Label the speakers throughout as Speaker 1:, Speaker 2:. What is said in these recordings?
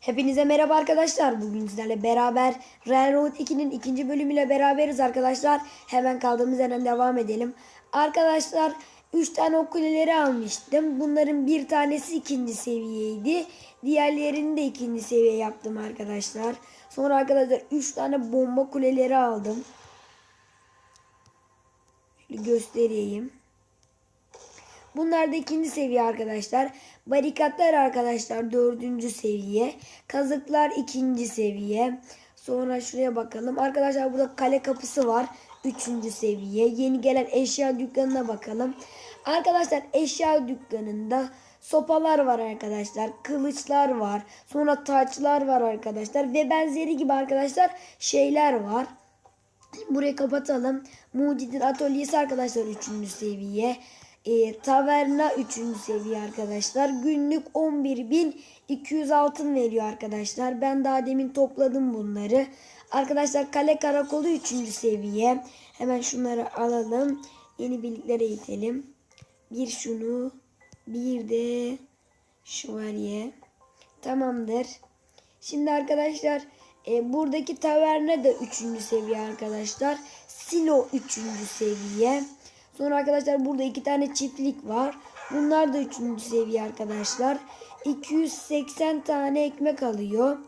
Speaker 1: Hepinize merhaba arkadaşlar. Bugün sizlerle beraber Railroad 2'nin ikinci bölümüyle beraberiz arkadaşlar. Hemen kaldığımız yerden devam edelim. Arkadaşlar 3 tane okuleleri almıştım. Bunların bir tanesi ikinci seviyeydi. Diğerlerini de ikinci seviye yaptım arkadaşlar. Sonra arkadaşlar 3 tane bomba kuleleri aldım. Şöyle göstereyim. Bunlar da ikinci seviye arkadaşlar. Barikatlar arkadaşlar dördüncü seviye. Kazıklar ikinci seviye. Sonra şuraya bakalım. Arkadaşlar burada kale kapısı var. Üçüncü seviye. Yeni gelen eşya dükkanına bakalım. Arkadaşlar eşya dükkanında sopalar var arkadaşlar. Kılıçlar var. Sonra taçlar var arkadaşlar. Ve benzeri gibi arkadaşlar şeyler var. Burayı kapatalım. Mucidin atölyesi arkadaşlar 3. seviye. E, taverna 3. seviye arkadaşlar. Günlük 11.200 altın veriyor arkadaşlar. Ben daha demin topladım bunları. Arkadaşlar kale karakolu 3. seviye. Hemen şunları alalım. Yeni birliklere itelim. Bir şunu. Bir de şövalye. Tamamdır. Şimdi arkadaşlar e, buradaki taverna da 3. seviye arkadaşlar. Silo 3. seviye. Sonra arkadaşlar burada iki tane çiftlik var. Bunlar da 3. seviye arkadaşlar. 280 tane ekmek alıyor.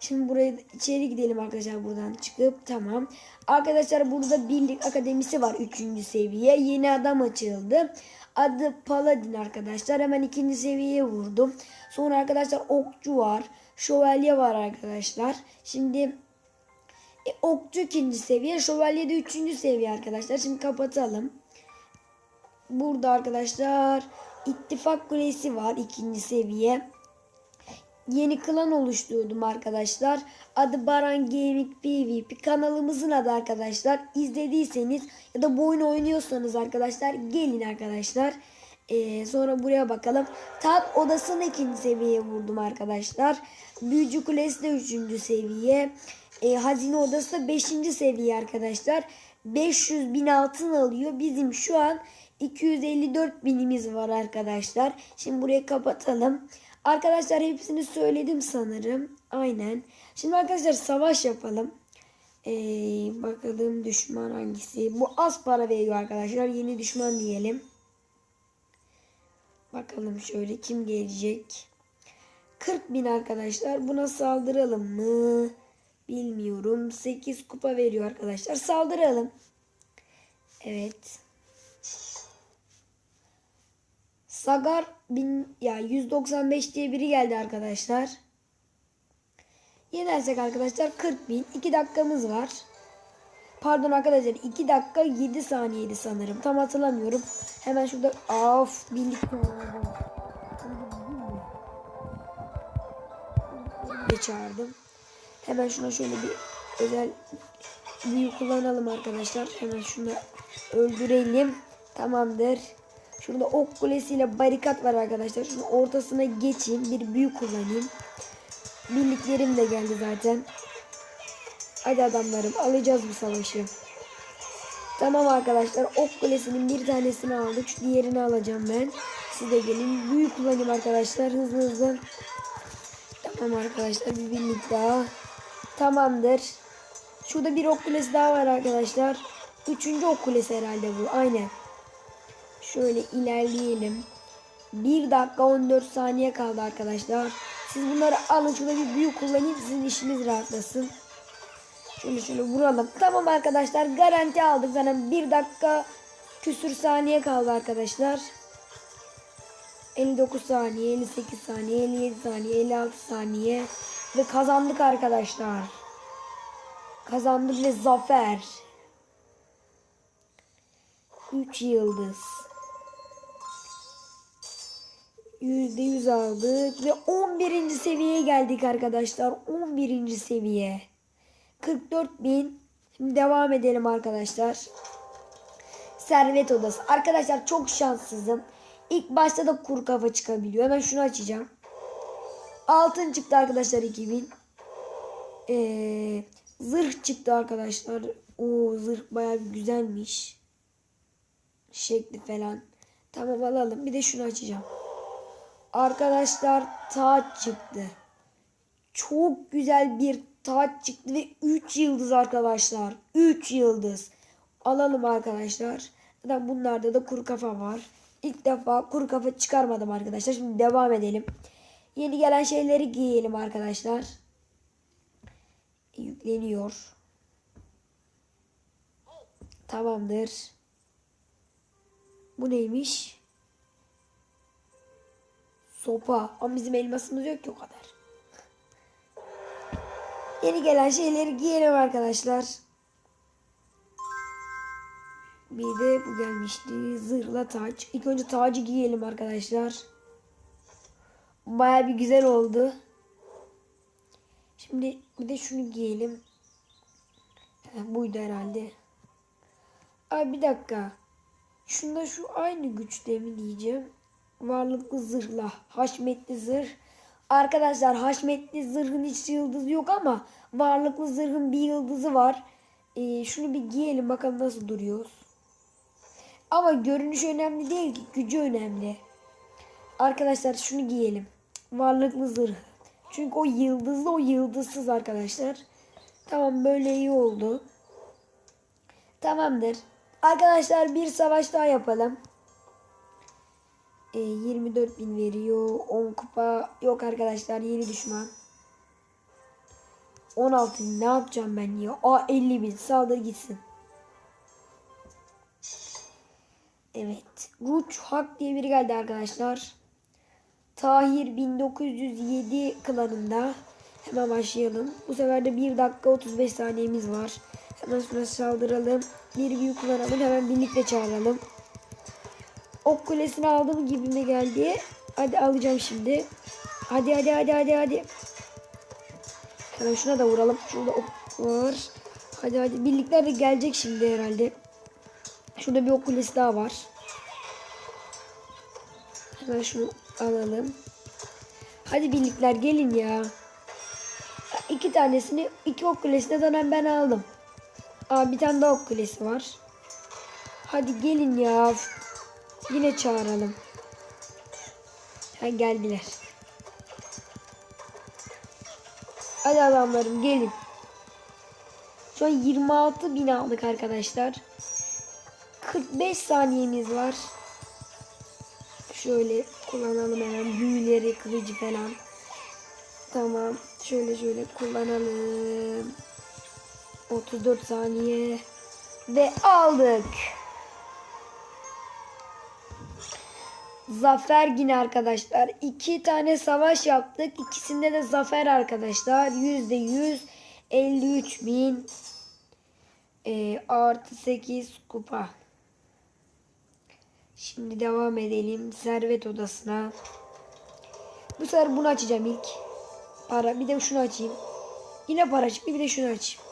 Speaker 1: Şimdi buraya içeri gidelim arkadaşlar buradan çıkıp tamam. Arkadaşlar burada birlik akademisi var 3. seviye. Yeni adam açıldı. Adı Paladin arkadaşlar. Hemen ikinci seviyeye vurdum. Sonra arkadaşlar okçu var. Şövalye var arkadaşlar. Şimdi e, okçu ikinci seviye. Şövalye de üçüncü seviye arkadaşlar. Şimdi kapatalım. Burada arkadaşlar ittifak kulesi var ikinci seviye. Yeni klan oluşturdum arkadaşlar. Adı Baran Gaming PvP. Kanalımızın adı arkadaşlar. İzlediyseniz ya da bu oyunu oynuyorsanız arkadaşlar gelin arkadaşlar. Ee, sonra buraya bakalım. Tat odasını ikinci seviyeye vurdum arkadaşlar. Büyücü kulesi de üçüncü seviye. Ee, hazine odası da beşinci seviye arkadaşlar. 500 bin altın alıyor. Bizim şu an 254 binimiz var arkadaşlar. Şimdi burayı kapatalım. Arkadaşlar hepsini söyledim sanırım. Aynen. Şimdi arkadaşlar savaş yapalım. Ee, bakalım düşman hangisi. Bu az para veriyor arkadaşlar. Yeni düşman diyelim. Bakalım şöyle kim gelecek. 40 bin arkadaşlar. Buna saldıralım mı? Bilmiyorum. 8 kupa veriyor arkadaşlar. Saldıralım. Evet. Sagar bin ya 195 diye biri geldi arkadaşlar. Yenersek arkadaşlar 40 bin. 2 dakikamız var. Pardon arkadaşlar 2 dakika 7 saniyeydi sanırım. Tam hatırlamıyorum. Hemen şurada of birlikte de çağırdım. Hemen şuna şöyle bir özel büyü kullanalım arkadaşlar. Hemen şunu öldürelim. Tamamdır. Şurada ok kulesiyle barikat var arkadaşlar. Şunun ortasına geçeyim. Bir büyü kullanayım. Birliklerim de geldi zaten. Hadi adamlarım alacağız bu savaşı. Tamam arkadaşlar ok kulesinin bir tanesini aldık. Şu diğerini alacağım ben. Siz de gelin. Büyü kullanayım arkadaşlar hızlı hızlı. Tamam arkadaşlar bir birlik daha. Tamamdır. Şurada bir ok kulesi daha var arkadaşlar. Üçüncü ok kulesi herhalde bu. Aynen. Şöyle ilerleyelim. 1 dakika 14 saniye kaldı arkadaşlar. Siz bunları alın. Şurada bir büyük kullanayım. Sizin işiniz rahatlasın. Şöyle şöyle vuralım. Tamam arkadaşlar. Garanti aldık. Zaten 1 dakika küsür saniye kaldı arkadaşlar. 59 saniye, 58 saniye, 57 saniye, 56 saniye. Ve kazandık arkadaşlar. Kazandık ve zafer. 3 yıldız. %100 aldık ve 11. seviyeye geldik arkadaşlar. 11. seviye. 44 bin. Şimdi devam edelim arkadaşlar. Servet odası. Arkadaşlar çok şanssızım. İlk başta da kuru kafa çıkabiliyor. Hemen şunu açacağım. Altın çıktı arkadaşlar 2000. Ee, Zırh çıktı arkadaşlar. O zırh bayağı güzelmiş. Şekli falan. Tamam alalım. Bir de şunu açacağım. Arkadaşlar taç çıktı. Çok güzel bir taç çıktı ve 3 yıldız arkadaşlar. 3 yıldız. Alalım arkadaşlar. Zaten bunlarda da kuru kafa var. İlk defa kuru kafa çıkarmadım arkadaşlar. Şimdi devam edelim. Yeni gelen şeyleri giyelim arkadaşlar. Yükleniyor. Tamamdır. Bu neymiş? Sopa. Ama bizim elmasımız yok ki o kadar. Yeni gelen şeyleri giyelim arkadaşlar. Bir de bu gelmişti. Zırhla taç. İlk önce tacı giyelim arkadaşlar. Baya bir güzel oldu. Şimdi bir de şunu giyelim. Heh, buydu herhalde. Ay bir dakika. Şunda şu aynı güçte mi diyeceğim. Varlıklı zırhla. Haşmetli zırh. Arkadaşlar haşmetli zırhın hiç yıldızı yok ama varlıklı zırhın bir yıldızı var. Ee, şunu bir giyelim bakalım nasıl duruyoruz. Ama görünüş önemli değil ki gücü önemli. Arkadaşlar şunu giyelim. Varlıklı zırh. Çünkü o yıldızlı o yıldızsız arkadaşlar. Tamam böyle iyi oldu. Tamamdır. Arkadaşlar bir savaş daha yapalım. E, 24 bin veriyor. 10 kupa. Yok arkadaşlar yeni düşman. 16 bin ne yapacağım ben ya? Aa 50 bin saldır gitsin. Evet. Ruç Hak diye biri geldi arkadaşlar. Tahir 1907 klanında. Hemen başlayalım. Bu sefer de 1 dakika 35 saniyemiz var. Hemen sonra saldıralım. Bir büyük kullanalım. Hemen birlikte çağıralım. Ok kulesini aldım gibime geldi. Hadi alacağım şimdi. Hadi hadi hadi hadi hadi. Hemen şuna da vuralım. Şurada ok var. Hadi hadi. Birlikler de gelecek şimdi herhalde. Şurada bir ok kulesi daha var. Hemen şunu alalım. Hadi birlikler gelin ya. İki tanesini, iki ok kulesini zaten ben aldım. Aa bir tane daha ok kulesi var. Hadi gelin ya. Yine çağıralım. Ha geldiler. Hadi adamlarım gelin. Şu an 26 bin aldık arkadaşlar. 45 saniyemiz var. Şöyle kullanalım hemen büyüleri, kılıcı falan. Tamam. Şöyle şöyle kullanalım. 34 saniye. Ve aldık. Zafer yine arkadaşlar. iki tane savaş yaptık. İkisinde de zafer arkadaşlar. Yüzde yüz 53 bin e, artı 8 kupa. Şimdi devam edelim. Servet odasına. Bu sefer bunu açacağım ilk. Para. Bir de şunu açayım. Yine para çıktı. Bir de şunu açayım.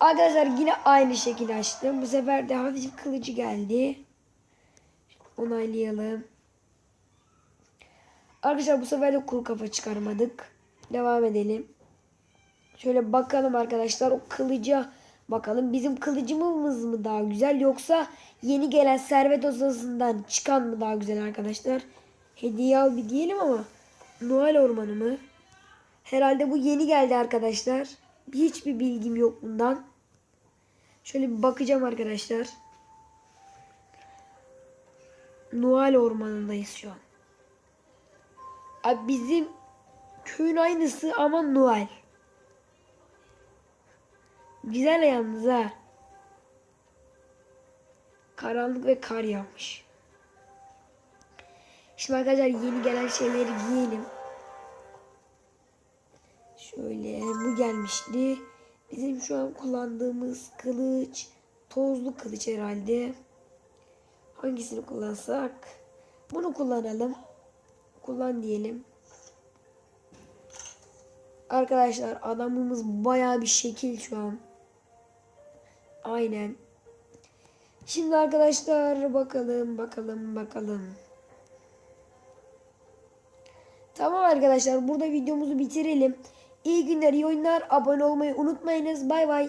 Speaker 1: Arkadaşlar yine aynı şekilde açtım. Bu sefer de hafif kılıcı geldi. Onaylayalım. Arkadaşlar bu sefer de kuru kafa çıkarmadık. Devam edelim. Şöyle bakalım arkadaşlar o kılıca bakalım. Bizim kılıcımız mı daha güzel yoksa yeni gelen servet odasından çıkan mı daha güzel arkadaşlar? Hediye al bir diyelim ama Noel ormanı mı? Herhalde bu yeni geldi arkadaşlar. Hiçbir bilgim yok bundan. Şöyle bir bakacağım arkadaşlar. Noel ormanındayız şu an. Abi bizim köyün aynısı ama Noel. Güzel yalnız ha. Karanlık ve kar yağmış. Şimdi arkadaşlar yeni gelen şeyleri giyelim. Şöyle bu gelmişti. Bizim şu an kullandığımız kılıç tozlu kılıç herhalde. Hangisini kullansak? Bunu kullanalım. Kullan diyelim. Arkadaşlar adamımız baya bir şekil şu an. Aynen. Şimdi arkadaşlar bakalım bakalım bakalım. Tamam arkadaşlar burada videomuzu bitirelim. İyi günler, iyi oyunlar. Abone olmayı unutmayınız. Bay bay.